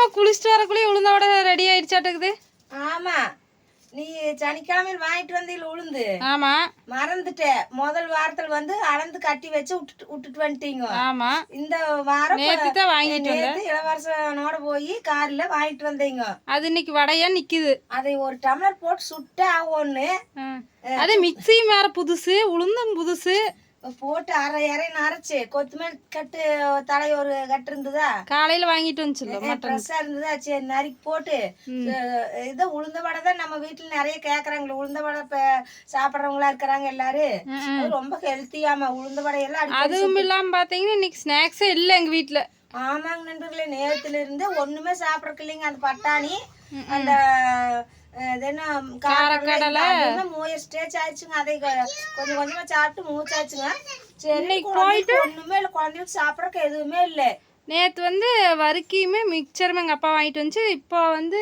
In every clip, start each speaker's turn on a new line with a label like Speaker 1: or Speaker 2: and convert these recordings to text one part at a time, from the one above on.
Speaker 1: சீக்கிரமா குளிச்சுட்டு வரக்குள்ளேயே உளுந்த வடை ரெடி ஆயிடுச்சாட்டுக்குது
Speaker 2: ஆமா. நீ சனிக்கிழமையில் வாங்கிட்டு வந்தீங்க உளுந்து.
Speaker 1: ஆமா.
Speaker 2: மறந்துட்டேன் முதல் வாரத்துல வந்து அளந்து கட்டி வச்சு விட்டுட்டு விட்டுட்டு வந்துட்டீங்க.
Speaker 1: ஆமா.
Speaker 2: இந்த வாரம்
Speaker 1: நேத்து தான் வாங்கிட்டு வந்தேன்.
Speaker 2: நேத்து இளவரசனோட போய் கார்ல வாங்கிட்டு வந்தீங்க.
Speaker 1: அது இன்னைக்கு வடையா நிக்குது.
Speaker 2: அதை ஒரு டம்ளர் போட்டு சுட்டு
Speaker 1: ஆ. அது மிக்ஸி மேல புதுசு உளுந்தும் புதுசு.
Speaker 2: போட்டு அரை இறைன்னு அரைச்சு கொத்தமல்லி கட்டு தலை ஒரு கட்டு இருந்ததா?
Speaker 1: காலையில வாங்கிட்டு வந்துச்சுல்ல மட்டன்.
Speaker 2: ஃப்ரெஷ்ஷாக இருந்ததா? சரி நறுக்கி போட்டு இதை உளுந்த வடை தான் நம்ம வீட்டில் நிறைய கேட்குறாங்களே உளுந்த வடை இப்போ சாப்பிட்றவங்களா இருக்கிறாங்க எல்லாரும் ரொம்ப ஹெல்த்தியாமா உளுந்த வடையெல்லாம் அடிக்கடி
Speaker 1: அதுவும் இல்லாம பாத்தீங்கன்னா இன்னைக்கு ஸ்நாக்ஸே இல்ல எங்க வீட்ல.
Speaker 2: ஆமாங்க நண்பர்களே நேரத்துல இருந்து ஒண்ணுமே சாப்பிடறக்கு இல்லைங்க அந்த பட்டாணி. அந்த காரக்கடலை. மூயர் ஸ்டேஜ் ஆயிடுச்சுங்க. அதை கொஞ்சம் கொஞ்சமா சாப்பிட்டு மூச்சாச்சுங்க. சரி போயிட்டு ஒண்ணுமே இல்லை. குழந்தைகளுக்கு சாப்பிடறக்கு எதுவுமே இல்லை.
Speaker 1: நேத்து வந்து வறுக்கியுமே மிக்சரும் எங்க அப்பா வாங்கிட்டு வந்துச்சு. இப்போ வந்து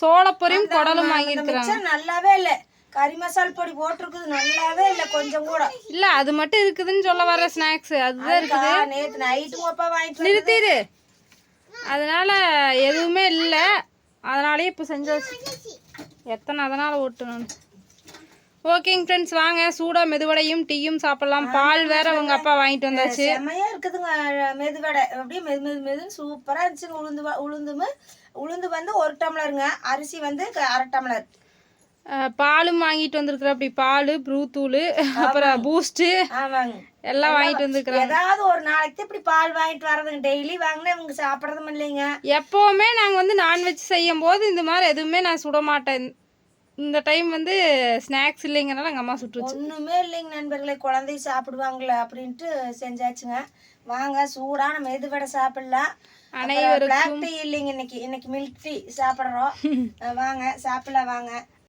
Speaker 1: சோளப்பொரியும் குடலும் வாங்கியிருக்கிறாங்க.
Speaker 2: நல்லாவே இல்லை. கறி மசால் பொடி போட்டிருக்குது. நல்லாவே இல்லை. கொஞ்சம் கூட.
Speaker 1: இல்ல அது மட்டும் இருக்குதுன்னு சொல்ல வர ஸ்நாக்ஸ் அதுதான் இருக்குது.
Speaker 2: நேத்து நைட்டு அப்பா வாங்கிட்டு
Speaker 1: நிறுத்திடு. அதனால எதுவுமே இல்ல. அதனாலயே இப்போ செஞ்சாச்சு எத்தனை அதனால ஓட்டணும் ஓகேங்க ஃப்ரெண்ட்ஸ் வாங்க. சூடா மெதுவடையும் டீயும் சாப்பிடலாம். பால் வேற உங்க அப்பா வாங்கிட்டு வந்தாச்சு.
Speaker 2: செம்மையா இருக்குதுங்க. மெதுவடை. அப்படியே மெது மெது மெதுன்னு சூப்பரா இருந்துச்சுங்க. உளுந்து உளுந்துமு உளுந்து வந்து ஒரு டம்ளருங்க. அரிசி வந்து அரை டம்ளர்.
Speaker 1: பாலும் வாங்கிட்டு வந்திருக்கிற அப்படி பால் ப்ரூ தூள் அப்புறம் பூஸ்ட்
Speaker 2: ஆமாங்க.
Speaker 1: எல்லாம் வாங்கிட்டு வந்திருக்கிறேன்
Speaker 2: ஏதாவது ஒரு நாளைக்கு இப்படி பால் வாங்கிட்டு வர்றதுங்க டெய்லி வாங்கினா இவங்க சாப்பிட்றதும் இல்லைங்க.
Speaker 1: எப்போவுமே நாங்கள் வந்து நான்வெஜ் செய்யும் போது இந்த மாதிரி எதுவுமே நான் சுட மாட்டேன். இந்த டைம் வந்து ஸ்நாக்ஸ் இல்லைங்கனால எங்கள் அம்மா சுட்டுருச்சு.
Speaker 2: ஒண்ணுமே இல்லைங்க நண்பர்களே. குழந்தை சாப்பிடுவாங்களே அப்படின்ட்டு செஞ்சாச்சுங்க. வாங்க சூடான மெதுவடை சாப்பிடலாம்.
Speaker 1: அனைவருக்கும்
Speaker 2: பிளாக் டீ இல்லைங்க இன்னைக்கு. இன்னைக்கு மில்க் டீ சாப்பிட்றோம். வாங்க சாப்பிடலாம் வாங்க.